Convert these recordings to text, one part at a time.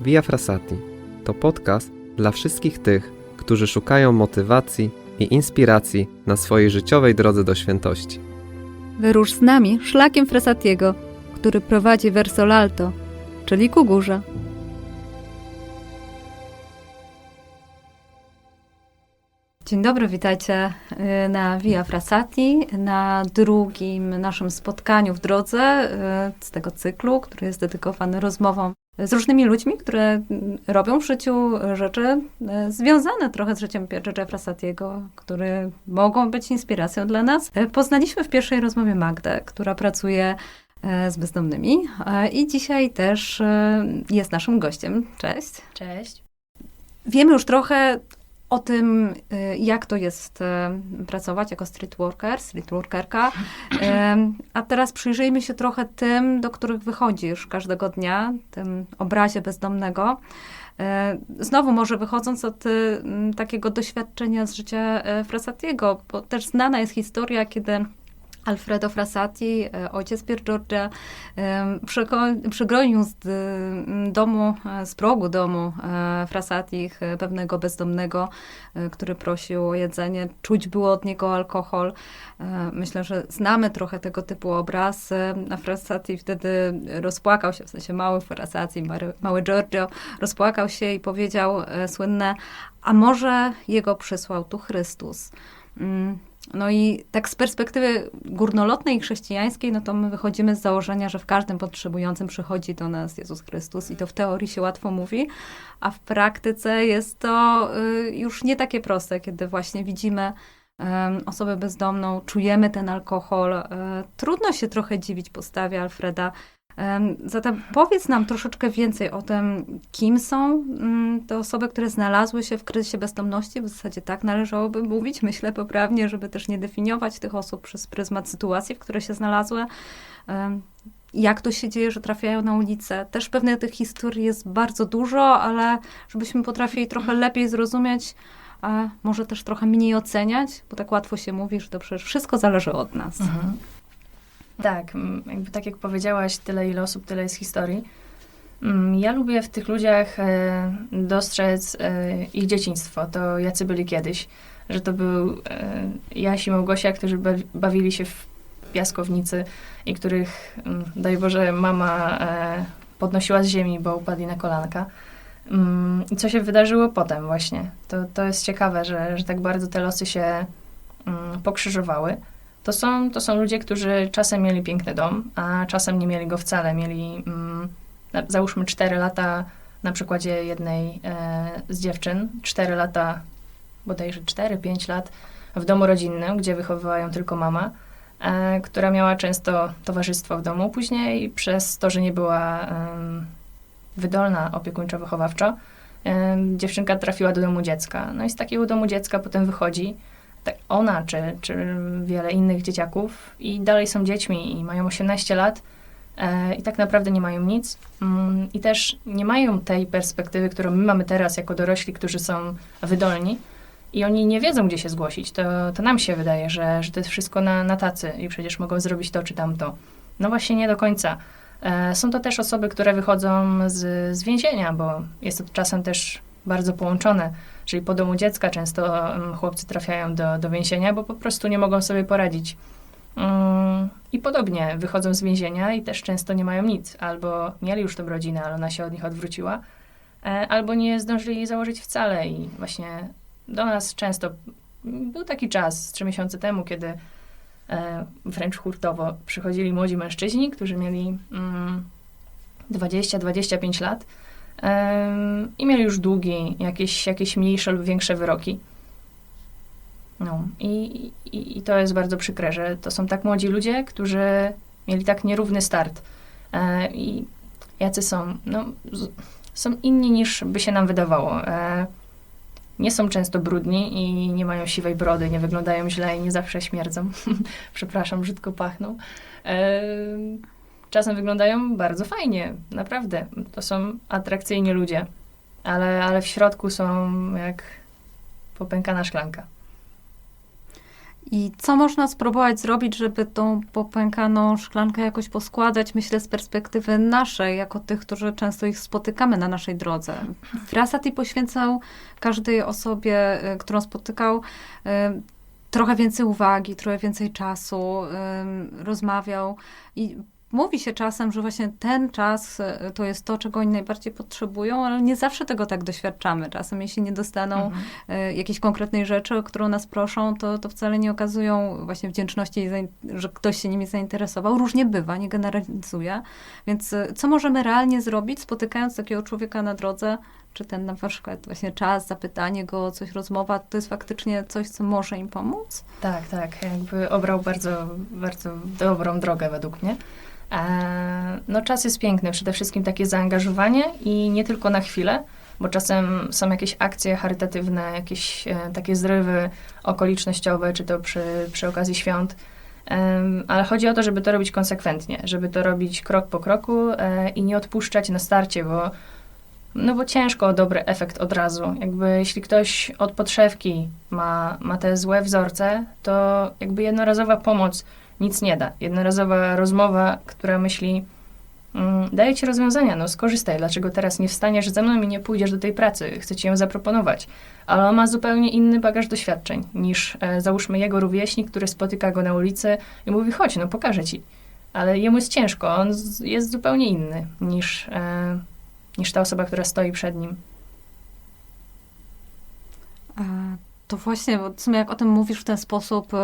Via Frasati to podcast dla wszystkich tych, którzy szukają motywacji i inspiracji na swojej życiowej drodze do świętości. Wyrusz z nami szlakiem Frasatiego, który prowadzi verso l'alto, czyli ku górze. Dzień dobry, witajcie y, na Via Frasati, na drugim naszym spotkaniu w drodze y, z tego cyklu, który jest dedykowany rozmowom z różnymi ludźmi, które robią w życiu rzeczy y, związane trochę z życiem Pierre Frasatiego, które mogą być inspiracją dla nas. Y, Poznaliśmy w pierwszej rozmowie Magdę, która pracuje y, z bezdomnymi i dzisiaj też jest naszym gościem. Cześć. Cześć. Wiemy już trochę o tym, y, jak to jest y, pracować jako street worker, street workerka. Ym, A teraz przyjrzyjmy się trochę tym, do których wychodzisz każdego dnia, tym obrazie bezdomnego. Y, Znowu może wychodząc od y, takiego doświadczenia z życia y, Frasatiego, bo też znana jest historia, kiedy Alfredo Frassati, y, ojciec Pier Giorgia, przygonił z domu, e, z progu domu e, Frassatich e, pewnego bezdomnego, e, który prosił o jedzenie. Czuć było od niego alkohol. E, Myślę, że znamy trochę tego typu obraz. E, Frassati wtedy rozpłakał się, w sensie mały Frassati, mały Giorgio, rozpłakał się i powiedział e, słynne, a może jego przysłał tu Chrystus. No i tak z perspektywy górnolotnej i chrześcijańskiej, no to my wychodzimy z założenia, że w każdym potrzebującym przychodzi do nas Jezus Chrystus i to w teorii się łatwo mówi, a w praktyce jest to y, już nie takie proste, kiedy właśnie widzimy osobę bezdomną, czujemy ten alkohol. e, Trudno się trochę dziwić postawie Alfreda. Em, Zatem powiedz nam troszeczkę więcej o tym, kim są mm, te osoby, które znalazły się w kryzysie bezdomności. W zasadzie tak należałoby mówić, myślę poprawnie, żeby też nie definiować tych osób przez pryzmat sytuacji, w której się znalazły. Jak to się dzieje, że trafiają na ulicę? Też pewnie tych historii jest bardzo dużo, ale żebyśmy potrafili trochę lepiej zrozumieć, a może też trochę mniej oceniać, bo tak łatwo się mówi, że to przecież wszystko zależy od nas. Mhm. Tak, jakby tak jak powiedziałaś, tyle ile osób, tyle jest historii. Mm, Ja lubię w tych ludziach e, dostrzec e, ich dzieciństwo, to jacy byli kiedyś. Że to był e, Jaś i Małgosia, którzy ba- bawili się w piaskownicy i których, mm, daj Boże, mama podnosiła z ziemi, bo upadli na kolanka. Mm, I co się wydarzyło potem właśnie? To, to jest ciekawe, że, że tak bardzo te losy się pokrzyżowały. To są, to są ludzie, którzy czasem mieli piękny dom, a czasem nie mieli go wcale. Mieli, mm, załóżmy, 4 lata, na przykładzie jednej e, z dziewczyn, 4 lata, bodajże 4-5 lat w domu rodzinnym, gdzie wychowywała ją tylko mama, e, która miała często towarzystwo w domu. Później przez to, że nie była em, wydolna opiekuńczo-wychowawczo, dziewczynka trafiła do domu dziecka. No i z takiego domu dziecka potem wychodzi ona czy, czy wiele innych dzieciaków i dalej są dziećmi i mają 18 lat e, i tak naprawdę nie mają nic. Mm, I też nie mają tej perspektywy, którą my mamy teraz jako dorośli, którzy są wydolni. I oni nie wiedzą, gdzie się zgłosić. To, to nam się wydaje, że, że to jest wszystko na, na tacy i przecież mogą zrobić to czy tamto. No właśnie nie do końca. E, są to też osoby, które wychodzą z, z więzienia, bo jest to czasem też bardzo połączone. Czyli po domu dziecka często mm, chłopcy trafiają do, do więzienia, bo po prostu nie mogą sobie poradzić. Mm, I podobnie wychodzą z więzienia i też często nie mają nic. Albo mieli już tą rodzinę, ale ona się od nich odwróciła, e, albo nie zdążyli jej założyć wcale. I właśnie do nas często mm, był taki czas, trzy miesiące temu, kiedy e, wręcz hurtowo przychodzili młodzi mężczyźni, którzy mieli mm, 20-25 lat em, i mieli już długi, jakieś, jakieś mniejsze lub większe wyroki. No i, i, i to jest bardzo przykre, że to są tak młodzi ludzie, którzy mieli tak nierówny start. E, I jacy są? No, są inni niż by się nam wydawało. E, nie są często brudni i nie mają siwej brody, nie wyglądają źle i nie zawsze śmierdzą. Przepraszam, brzydko pachną. Czasem wyglądają bardzo fajnie, naprawdę. To są atrakcyjni ludzie, ale, ale w środku są jak popękana szklanka. I co można spróbować zrobić, żeby tą popękaną szklankę jakoś poskładać, myślę, z perspektywy naszej, jako tych, którzy często ich spotykamy na naszej drodze. Frasati poświęcał każdej osobie, y, którą spotykał, y, trochę więcej uwagi, trochę więcej czasu, rozmawiał i Mówi się czasem, że właśnie ten czas y, to jest to, czego oni najbardziej potrzebują, ale nie zawsze tego tak doświadczamy. Czasem, jeśli nie dostaną Mhm. y, jakiejś konkretnej rzeczy, o którą nas proszą, to, to wcale nie okazują właśnie wdzięczności, że ktoś się nimi zainteresował. Różnie bywa, nie generalizuję. Więc y, co możemy realnie zrobić, spotykając takiego człowieka na drodze, czy ten na przykład właśnie czas, zapytanie go coś, rozmowa, to jest faktycznie coś, co może im pomóc? Tak, tak. Jakby obrał bardzo, bardzo dobrą drogę według mnie. E, no czas jest piękny, przede wszystkim takie zaangażowanie i nie tylko na chwilę, bo czasem są jakieś akcje charytatywne, jakieś e, takie zrywy okolicznościowe, czy to przy, przy okazji świąt. Em, ale chodzi o to, żeby to robić konsekwentnie, żeby to robić krok po kroku e, i nie odpuszczać na starcie, bo no bo ciężko o dobry efekt od razu. Jakby jeśli ktoś od podszewki ma, ma te złe wzorce, to jakby jednorazowa pomoc nic nie da. Jednorazowa rozmowa, która myśli, mm, daję ci rozwiązania, no skorzystaj, dlaczego teraz nie wstaniesz ze mną i nie pójdziesz do tej pracy, chcę ci ją zaproponować. Ale on ma zupełnie inny bagaż doświadczeń niż e, załóżmy jego rówieśnik, który spotyka go na ulicy i mówi, chodź, no pokażę ci. Ale jemu jest ciężko, on z, jest zupełnie inny niż, e, niż ta osoba, która stoi przed nim. A, To właśnie, bo w sumie jak o tym mówisz w ten sposób, y,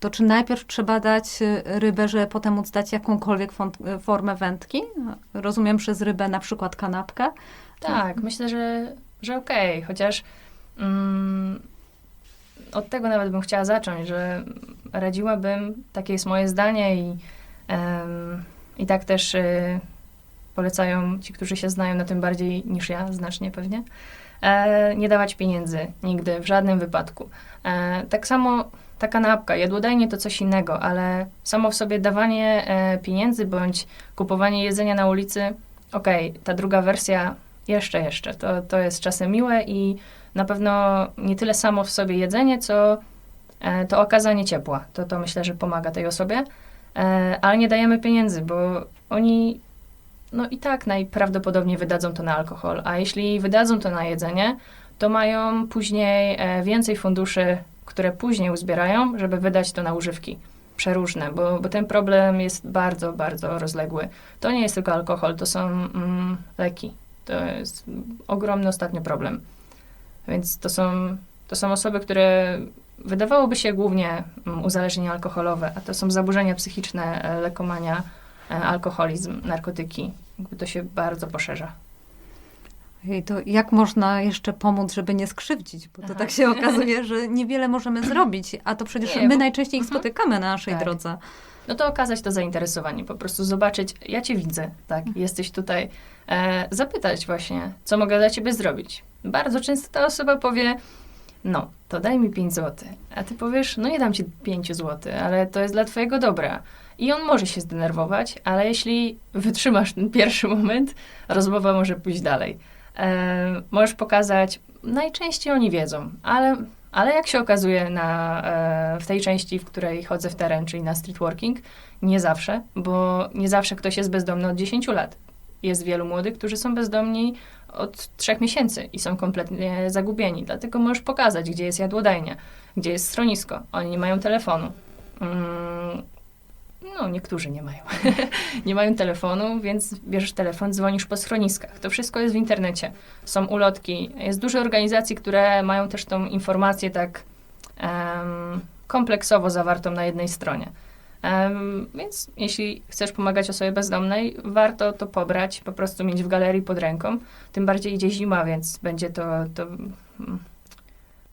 to czy najpierw trzeba dać y, rybę, żeby potem móc dać jakąkolwiek y, formę wędki? Rozumiem przez rybę na przykład kanapkę. Tak, myślę, że, że okej, chociaż mm, od tego nawet bym chciała zacząć, że radziłabym, takie jest moje zdanie i, i tak też y, polecają ci, którzy się znają na tym bardziej niż ja, znacznie pewnie, nie dawać pieniędzy nigdy, w żadnym wypadku. E, tak samo ta kanapka, jadłodajnie to coś innego, ale samo w sobie dawanie e, pieniędzy bądź kupowanie jedzenia na ulicy, okej, ta druga wersja jeszcze, jeszcze. To, to jest czasem miłe i na pewno nie tyle samo w sobie jedzenie, co e, to okazanie ciepła. To, to myślę, że pomaga tej osobie. E, ale nie dajemy pieniędzy, bo oni no i tak najprawdopodobniej wydadzą to na alkohol. A jeśli wydadzą to na jedzenie, to mają później e, więcej funduszy, które później uzbierają, żeby wydać to na używki przeróżne, bo, bo ten problem jest bardzo, bardzo rozległy. To nie jest tylko alkohol, to są mm, leki. To jest ogromny ostatnio problem. Więc to są, to są osoby, które wydawałoby się głównie mm, uzależnienia alkoholowe, a to są zaburzenia psychiczne, e, lekomania, alkoholizm, narkotyki. Jakby to się bardzo poszerza. I to jak można jeszcze pomóc, żeby nie skrzywdzić? Bo to Aha. tak się okazuje, że niewiele możemy zrobić, a to przecież Nie, my bo- najczęściej ich Mhm. spotykamy na naszej Tak. drodze. No to okazać to zainteresowanie, po prostu zobaczyć, ja cię widzę, tak, jesteś tutaj, e, zapytać właśnie, co mogę dla ciebie zrobić. Bardzo często ta osoba powie, no, to daj mi 5 zł, a ty powiesz, no nie dam ci 5 zł, ale to jest dla twojego dobra. I on może się zdenerwować, ale jeśli wytrzymasz ten pierwszy moment, rozmowa może pójść dalej. E, możesz pokazać, najczęściej oni wiedzą, ale ale jak się okazuje na, e, w tej części, w której chodzę w teren, czyli na streetworking, nie zawsze, bo nie zawsze ktoś jest bezdomny od 10 lat. Jest wielu młodych, którzy są bezdomni od 3 miesięcy i są kompletnie zagubieni. Dlatego możesz pokazać, gdzie jest jadłodajnia, gdzie jest schronisko. Oni nie mają telefonu. Mm, no, niektórzy nie mają. nie mają telefonu, więc bierzesz telefon, dzwonisz po schroniskach. To wszystko jest w internecie. Są ulotki. Jest dużo organizacji, które mają też tą informację tak em, kompleksowo zawartą na jednej stronie. Em, więc jeśli chcesz pomagać osobie bezdomnej, warto to pobrać, po prostu mieć w galerii pod ręką. Tym bardziej idzie zima, więc będzie to, to mm,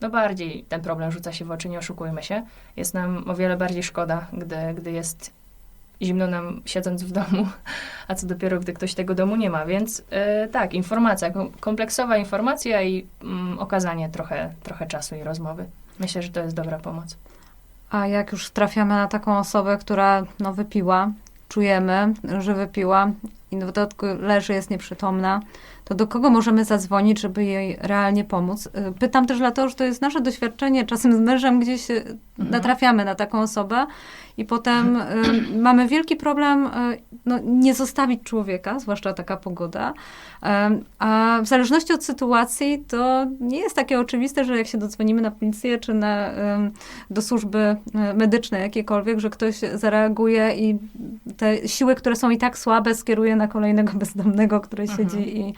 no bardziej ten problem rzuca się w oczy, nie oszukujmy się. Jest nam o wiele bardziej szkoda, gdy, gdy jest zimno nam siedząc w domu, a co dopiero, gdy ktoś tego domu nie ma. Więc e, tak, informacja, kom- kompleksowa informacja i mm, okazanie trochę, trochę czasu i rozmowy. Myślę, że to jest dobra pomoc. A jak już trafiamy na taką osobę, która no, wypiła, czujemy, że wypiła, i w dodatku leży, jest nieprzytomna, to do kogo możemy zadzwonić, żeby jej realnie pomóc? Y, Pytam też dlatego, że to jest nasze doświadczenie. Czasem z mężem gdzieś y, natrafiamy na taką osobę i potem y, mamy wielki problem y, no, nie zostawić człowieka, zwłaszcza taka pogoda. Em, A w zależności od sytuacji to nie jest takie oczywiste, że jak się dodzwonimy na policję czy na, do służby e, medycznej jakiekolwiek, że ktoś zareaguje i te siły, które są i tak słabe, skieruje na kolejnego bezdomnego, który Mhm. siedzi i,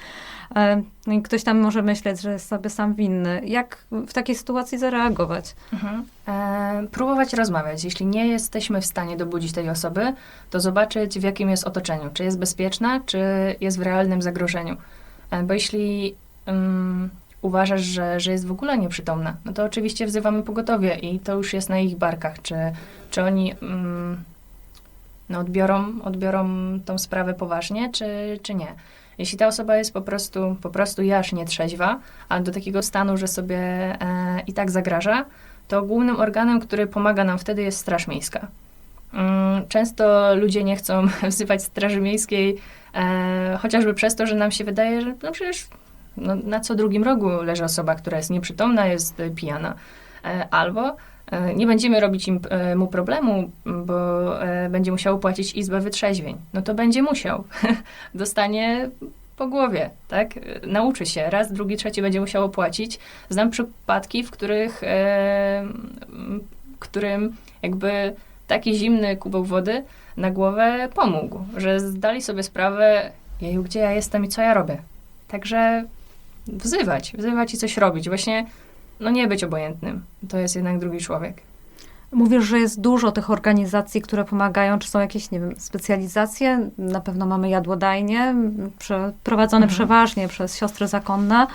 e, i ktoś tam może myśleć, że jest sobie sam winny. Jak w takiej sytuacji zareagować? Mhm. E, próbować rozmawiać. Jeśli nie jesteśmy w stanie dobudzić tej osoby, to zobaczyć, w jakim jest otoczeniu. Czy jest bezpieczna, czy jest w realnym zagrożeniu. E, bo jeśli ym, uważasz, że, że jest w ogóle nieprzytomna, no to oczywiście wzywamy pogotowie i to już jest na ich barkach. Czy, czy oni ym, no odbiorą, odbiorą tą sprawę poważnie, czy, czy nie. Jeśli ta osoba jest po prostu, po prostu jaż nietrzeźwa, ale do takiego stanu, że sobie e, i tak zagraża, to głównym organem, który pomaga nam wtedy jest Straż Miejska. Mm, Często ludzie nie chcą wzywać Straży Miejskiej, e, chociażby przez to, że nam się wydaje, że no przecież no, na co drugim rogu leży osoba, która jest nieprzytomna, jest pijana. E, albo nie będziemy robić im, e, mu problemu, bo e, będzie musiał płacić izbę wytrzeźwień. No to będzie musiał. Dostanie po głowie, tak? E, Nauczy się. Raz, drugi, trzeci będzie musiał opłacić. Znam przypadki, w których, e, którym jakby taki zimny kubeł wody na głowę pomógł, że zdali sobie sprawę, jeju, gdzie ja jestem i co ja robię. Także wzywać, wzywać i coś robić. Właśnie, no nie być obojętnym. To jest jednak drugi człowiek. Mówisz, że jest dużo tych organizacji, które pomagają. Czy są jakieś, nie wiem, specjalizacje? Na pewno mamy jadłodajnie, prowadzone Mhm. przeważnie przez siostry zakonne.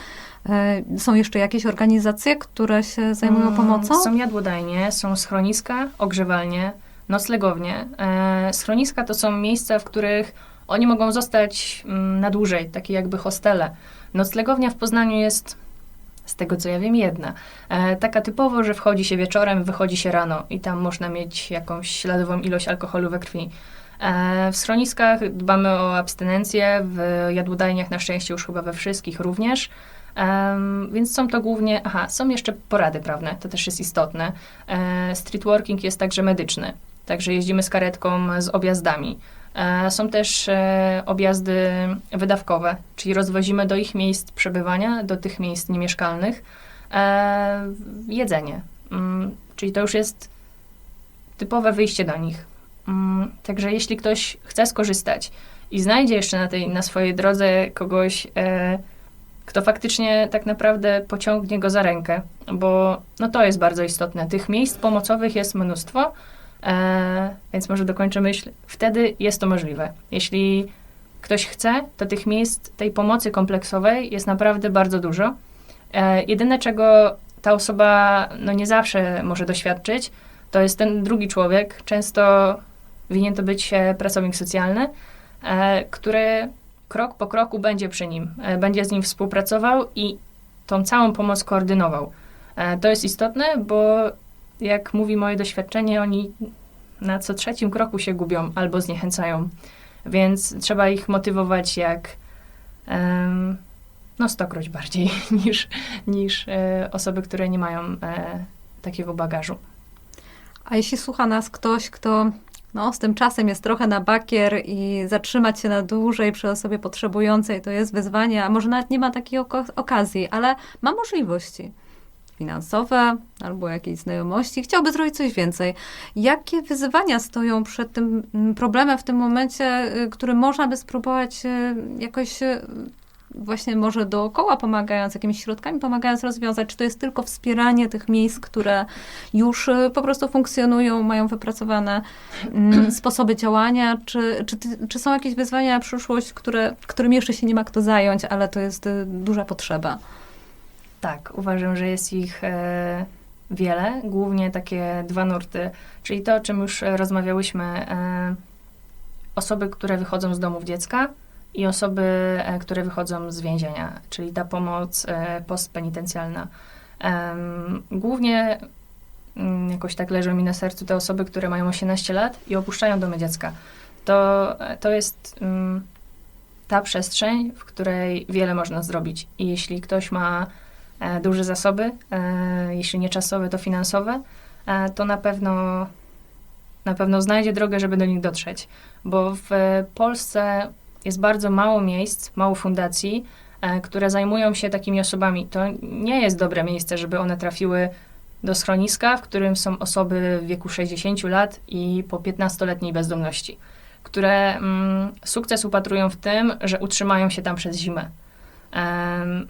E, Są jeszcze jakieś organizacje, które się zajmują Mm, pomocą? Są jadłodajnie, są schroniska, ogrzewalnie, noclegownie. E, schroniska to są miejsca, w których oni mogą zostać mm, na dłużej, takie jakby hostele. Noclegownia w Poznaniu jest, z tego co ja wiem, jedna. E, taka typowo, że wchodzi się wieczorem, wychodzi się rano i tam można mieć jakąś śladową ilość alkoholu we krwi. E, w schroniskach dbamy o abstynencję, w jadłodajniach na szczęście już chyba we wszystkich również. Em, więc są to głównie, aha, są jeszcze porady prawne, to też jest istotne. E, streetworking jest także medyczny, także jeździmy z karetką z objazdami. E, są też e, objazdy wydawkowe, czyli rozwozimy do ich miejsc przebywania, do tych miejsc niemieszkalnych e, jedzenie. Mm, czyli to już jest typowe wyjście do nich. Mm, także jeśli ktoś chce skorzystać i znajdzie jeszcze na, tej, na swojej drodze kogoś, kto faktycznie tak naprawdę pociągnie go za rękę, bo no to jest bardzo istotne. Tych miejsc pomocowych jest mnóstwo, e, więc może dokończę myśl. Wtedy jest to możliwe. Jeśli ktoś chce, to tych miejsc tej pomocy kompleksowej jest naprawdę bardzo dużo. E, jedyne, czego ta osoba no nie zawsze może doświadczyć, to jest ten drugi człowiek. Często winien to być e, pracownik socjalny, e, który krok po kroku będzie przy nim, e, będzie z nim współpracował i tą całą pomoc koordynował. E, To jest istotne, bo jak mówi moje doświadczenie, oni na co trzecim kroku się gubią albo zniechęcają, więc trzeba ich motywować jak em, no stokroć bardziej niż, niż e, osoby, które nie mają e, takiego bagażu. A jeśli słucha nas ktoś, kto no, z tym czasem jest trochę na bakier i zatrzymać się na dłużej przy osobie potrzebującej to jest wyzwanie, a może nawet nie ma takiej okazji, ale ma możliwości finansowe albo jakieś znajomości, chciałby zrobić coś więcej. Jakie wyzwania stoją przed tym mm, problemem w tym momencie, y, który można by spróbować y, jakoś y, właśnie może dookoła pomagając, jakimiś środkami pomagając rozwiązać? Czy to jest tylko wspieranie tych miejsc, które już po prostu funkcjonują, mają wypracowane mm, sposoby działania? Czy, czy, czy są jakieś wyzwania na przyszłość, które, którym jeszcze się nie ma kto zająć, ale to jest duża potrzeba? Tak, uważam, że jest ich e, wiele, głównie takie dwa nurty, czyli to, o czym już e, rozmawiałyśmy, e, osoby, które wychodzą z domów dziecka i osoby, e, które wychodzą z więzienia, czyli ta pomoc e, postpenitencjalna. Głównie mm, jakoś tak leżą mi na sercu te osoby, które mają 18 lat i opuszczają domy dziecka. To, to jest mm, ta przestrzeń, w której wiele można zrobić. I jeśli ktoś ma e, duże zasoby, e, jeśli nie czasowe, to finansowe, e, to na pewno, na pewno znajdzie drogę, żeby do nich dotrzeć. Bo w Polsce jest bardzo mało miejsc, mało fundacji, e, które zajmują się takimi osobami. To nie jest dobre miejsce, żeby one trafiły do schroniska, w którym są osoby w wieku 60 lat i po 15-letniej bezdomności, które mm, sukces upatrują w tym, że utrzymają się tam przez zimę. Em,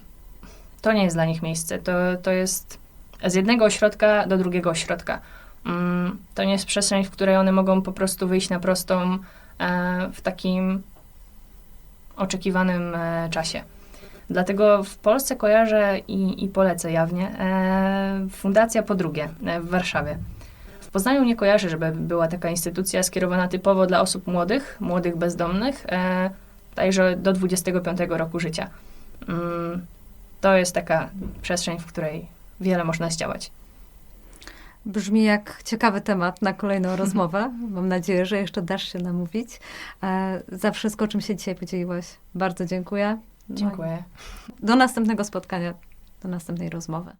to nie jest dla nich miejsce. To, to jest z jednego ośrodka do drugiego ośrodka. Mm, to nie jest przestrzeń, w której one mogą po prostu wyjść na prostą e, w takim oczekiwanym e, czasie. Dlatego w Polsce kojarzę i, i polecę jawnie e, Fundacja Podrugie e, w Warszawie. W Poznaniu nie kojarzę, żeby była taka instytucja skierowana typowo dla osób młodych, młodych bezdomnych, także do 25 roku życia. To jest taka przestrzeń, w której wiele można zdziałać. Brzmi jak ciekawy temat na kolejną rozmowę. Mam nadzieję, że jeszcze dasz się namówić. E, za wszystko, czym się dzisiaj podzieliłaś. Bardzo dziękuję. No Dziękuję. Do następnego spotkania, do następnej rozmowy.